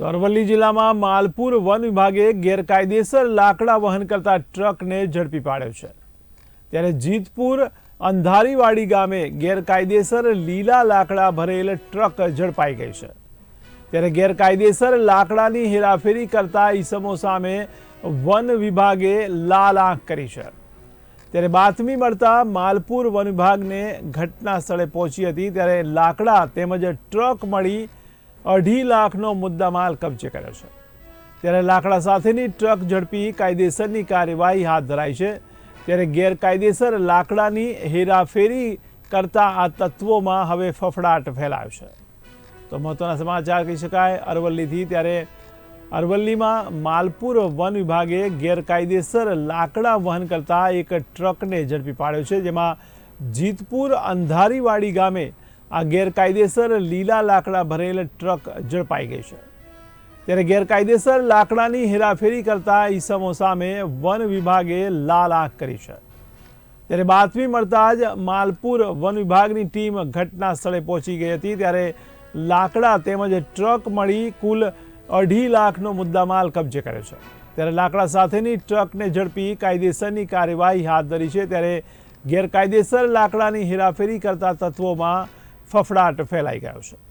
તો અરવલ્લી જિલ્લામાં માલપુર વન વિભાગે ગેરકાયદેસર લાકડા વહન કરતા ટ્રકને ઝડપી પાડ્યો છે. ત્યારે જીતપુર અંધારીવાડી ગામે ગેરકાયદેસર લીલા લાકડા ભરેલ ટ્રક ઝડપાઈ ગઈ છે. ત્યારે ગેરકાયદેસર લાકડાની હેરાફેરી કરતા ઈસમો સામે વન વિભાગે લાલ આંખ કરી છે. ત્યારે બાતમી મળતા માલપુર વન વિભાગને ઘટના સ્થળે પહોંચી હતી, ત્યારે લાકડા તેમજ ટ્રક મળી અઢી લાખનો મુદ્દામાલ કબજે કર્યો છે. ત્યારે લાકડા સાથેની ટ્રક ઝડપી કાયદેસરની કાર્યવાહી હાથ ધરાઈ છે. ત્યારે ગેરકાયદેસર લાકડાની હેરાફેરી કરતા આ તત્વોમાં હવે ફફડાટ ફેલાયો છે. તો મહત્વના સમાચાર કહી શકાય, અરવલ્લીથી ત્યારે અરવલ્લીમાં માલપુર વન વિભાગે ગેરકાયદેસર લાકડા વહન કરતા એક ટ્રકને ઝડપી પાડ્યો છે, જેમાં જીતપુર અંધારીવાડી ગામે આ ગેરકાયદેસર લીલા લાકડા ભરેલ ટ્રક ઝડપાઈ ગઈ છે. ત્યારે ગેરકાયદેસર લાકડાની હેરાફેરી કરતા ઈસમો સામે વન વિભાગે લાલ આંખ કરી છે. ત્યારે બાતમી મળતા જ માલપુર વન વિભાગની ટીમ ઘટના સ્થળે પહોંચી ગઈ હતી. ત્યારે લાકડા તેમજ ટ્રક મળી કુલ અઢી લાખનો મુદ્દામાલ કબજે કર્યો છે. ત્યારે લાકડા સાથેની ટ્રકને ઝડપી કાયદેસરની કાર્યવાહી હાથ ધરી છે. ત્યારે ગેરકાયદેસર લાકડાની હેરાફેરી કરતા તત્વોમાં ફફડાટ ફેલાઈ ગયો છે.